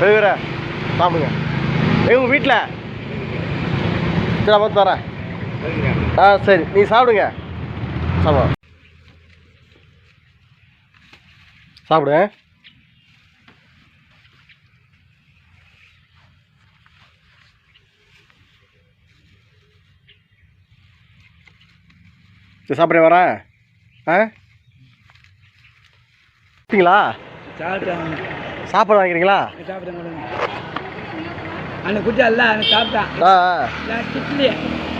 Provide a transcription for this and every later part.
வேற சாப்பிடுங்க. எங்கள் உங்கள் வீட்டில் சரி நான் பார்த்து தரேன். ஆ சரி நீ சாப்பிடுங்க. சாப்பிடு. சாப்பிடு. சரி சாப்பிட வரேன். ஆ? சாப்பிட்டீங்களா? சாப்பாடு வாங்கிக்கிறீங்களா? அந்த குட்டியல்ல அந்த சாப்பிட்டான். கிட்லி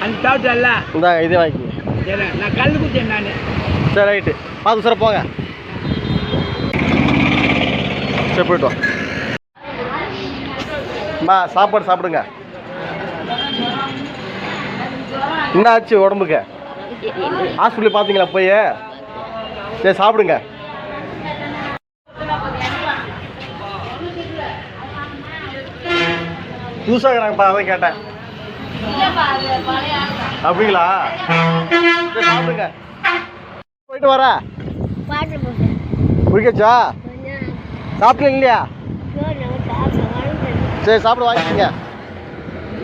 அந்த சாப்பிட்டல்ல இந்தாங்க இதே வாங்கிக்கிங்க சரி நான் கல் குட்டியேன் நான். சரி ரைட்டு. பார்த்து சார் போங்க. சரி போயிட்டு வா. அம்மா சாப்பாடு சாப்பிடுங்க. என்ன ஆச்சு உடம்புக்கு ஹாஸ்பிட்டல் பார்த்தீங்களா போய்? சரி சாப்பிடுங்க. புதுசாக இருக்கிறாங்கப்பா அதான் கேட்டேன். அப்படிங்களா? சாப்பிடுங்க. போயிட்டு போட்டேன் குடிக்கச்சா சாப்பிட்டீங்க இல்லையா? சரி சாப்பிட வாங்கிக்கோங்க.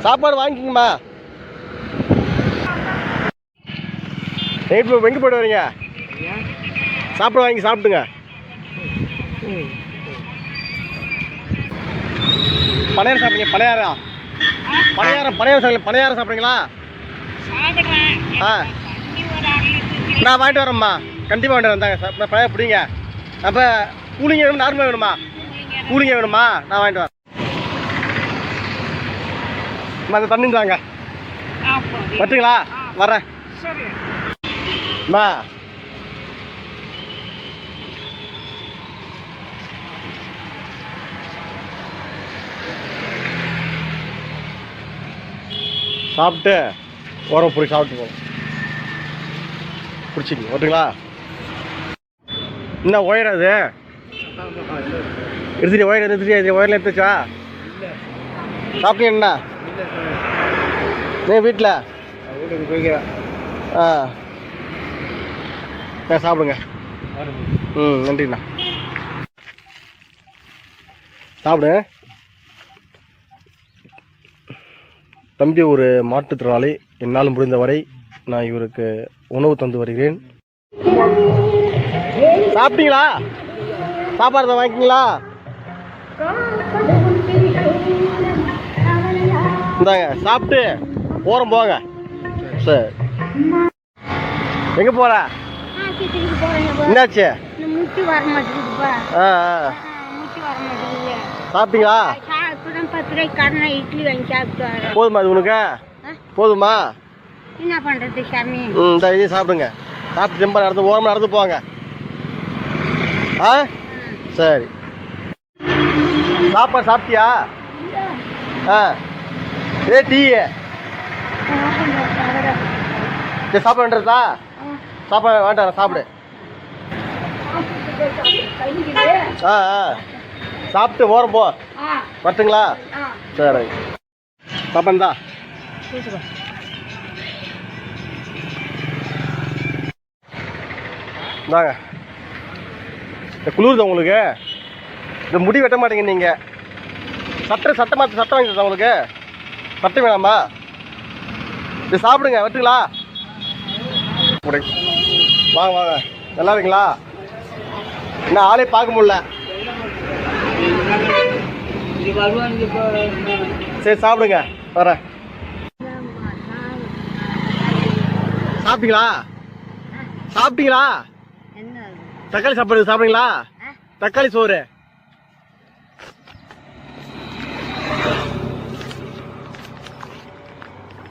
சாப்பாடு வாங்கிக்கோங்கம்மா. நைட் எங்கே போயிட்டு வரீங்க. சாப்பாடு வாங்கி சாப்பிட்டுங்க பனையாரம் சாப்பிடுங்க பனையாரம். பனையாரம் பனையாரம் சாப்பிடுங்க பனையாரம் சாப்பிட்றீங்களா? ஆ. நான் வாங்கிட்டு வரேம்மா. கண்டிப்பாக வாங்கிட்டு வந்தாங்க சார் பழைய பிடிங்க. அப்போ கூலிங்க வேணும்? நார்மலாக வேணுமா? கூலிங்க வேணுமா? நான் வாங்கிட்டு வரேன். அந்த தண்ணி தாங்க வரட்டுங்களா? வரேன். அம்மா. சாப்பிட்டு உரம் பொறி சாப்பிட்டு போவோம். பிடிச்சிங்க ஓட்டுங்களா என்ன ஒயர் அது? எடுத்துட்டு ஒயர் எடுத்துட்டு இது ஒயரில் எடுத்துச்சா சாப்பிட்டீங்க என்ன? வீட்டில் போய்க்கிறேன் ஆ. ஆ சாப்பிடுங்க. ம் நன்றிண்ணா. சாப்பிடு. தம்பி ஒரு மாற்றுத்திறனாளி. என்னால் முடிந்தவரை நான் இவருக்கு உணவு தந்து வருகிறேன். சாப்பிட்டீங்களா? சாப்பாடு தான் வாங்கிக்கிங்களா இந்தாங்க சாப்பிட்டு போகிறோம் போங்க. சரி. எங்கே போகிற என்னாச்சு? வர ஆ வர சாப்பிட்டீங்களா? கடனை இட்லி வாங்கி சாப்பிட்டு வரேன் போதுமா அது உனக்கு? போதுமா? என்ன பண்றது சாமி? ம் இந்த இதையும் சாப்பிடுங்க. சாப்பிட்டு ரொம்ப நடந்து ஓரமாக நடந்து போங்க ஆ? சரி. சாப்பாடு சாப்பிட்டியா? ஆ. ஏ டீ. சரி சாப்பாடுன்றதா சாப்பாடு வேண்டாம் சாப்பிடு. ஆ ஆ. சாப்பிட்டு ஓரம் போ. வரட்டுங்களா? சரி. சாப்பாடு தான் இந்தாங்க. இந்த குளிருதா உங்களுக்கு? இந்த முடி வெட்ட மாட்டீங்க நீங்கள் சட்டை சட்டை மாற்ற சட்டை வாங்கி உங்களுக்கு? சட்டை வேணாமா? இது சாப்பிடுங்க வெட்டுங்களா. வாங்க வாங்க. நல்லா இருக்கீங்களா? என்ன ஆளே பார்க்க முடியல. சரி சாப்பிடுங்க. வரேன். சாப்பிட்டீங்களா? சாப்பிட்டீங்களா? தக்காளி சாப்பாடு சாப்பிடுங்களா தக்காளி சோறு.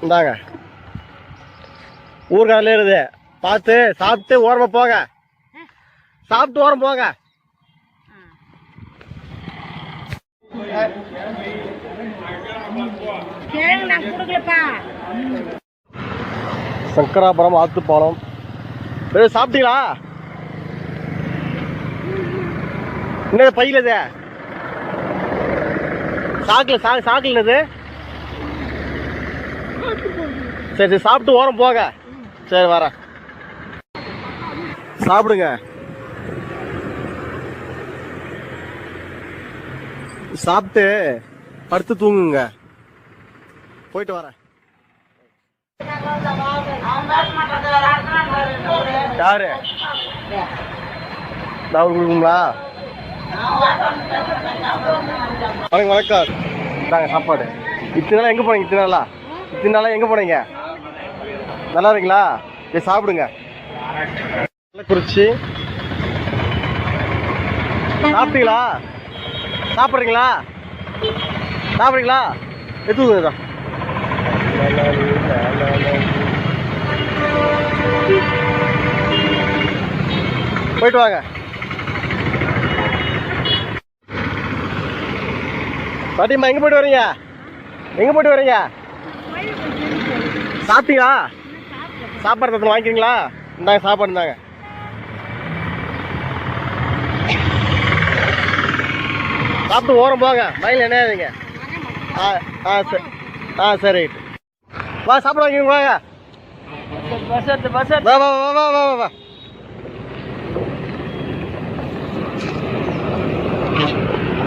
இந்தாங்க. ஊர்காரில் இருக்குது பார்த்து சாப்பிட்டு ஓரமாக போங்க. சாப்பிட்டு ஓரம் போங்க. சங்கராபுரம் ஆத்துப்பாலம். சாப்பிட்டீங்களா? என்ன பையில இது? சாக்கில் சா சாக்கில் இது சரி சரி சாப்பிட்டு ஓரம் போங்க சரி வரேன். சாப்பிடுங்க. சாப்பிட்டு படுத்து தூங்குங்க. போயிட்டு வரேன். யாரு? நான் கொடுக்குங்களா? வணக்கம் வணக்கம். இந்தாங்க சாப்பாடு. இத்தனை நாள் எங்கே போனீங்க இத்தனை நாளா? இத்தனை நாளாக எங்கே போனீங்க? நல்லா இருக்கீங்களா? சரி சாப்பிடுங்க. கள்ளக்குறிச்சி சாப்பிட்டீங்களா? சாப்பிட்றீங்களா? சாப்பிட்றீங்களா? எடுத்துக்கோங்க போயிட்டு வாங்க. பாட்டிம்மா எங்க போயிட்டு வரீங்க? எங்க போயிட்டு வரீங்க? சாப்பிட்டீங்களா? சாப்பாடு தத்து வாங்கிக்கிறீங்களா? இந்தாங்க சாப்பாடு இருந்தாங்க சாப்பிட்டு ஓரம் போங்க. மயில் என்ன ஆ ஆ சரி ஆ சரி. ரைட்டு வா சாப்பிட வாங்க. எடுத்து வா வா வா வா வா வா வா.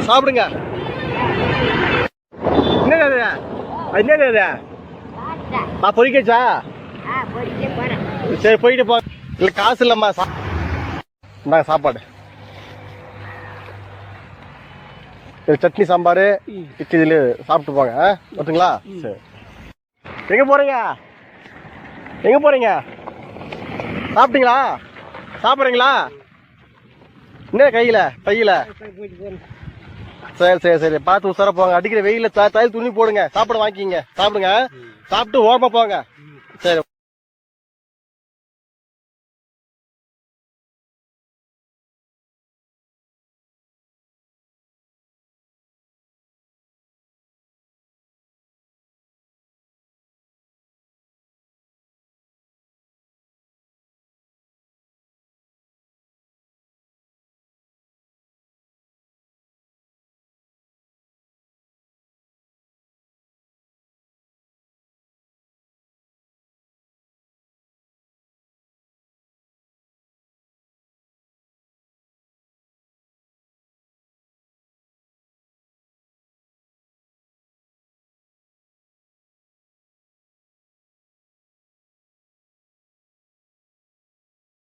சாப்பிடுங்க. என்னது அது என்னது பொறிக்கச்சா ஆ போகிறேன் சரி போயிட்டு போ. இல்லை காசு இல்லைம்மா சா இந்தாங்க சாப்பாடு. சட்னி சாம்பார் இட்லி இதில் சாப்பிட்டு போங்க? ஓட்டுங்களா சரி. எங்கே போகிறீங்க எங்கே போகிறீங்க சாப்பிட்டீங்களா? சாப்பிட்றீங்களா? என்ன கையில் கையில? சரி சரி சரி. பார்த்து உசார போங்க. அடிக்கிற வெயில த தையல் துணி போடுங்க. சாப்பிட வாங்கிக்கிங்க. சாப்பிடுங்க. சாப்பிட்டு ஓரமாக போங்க. சரி.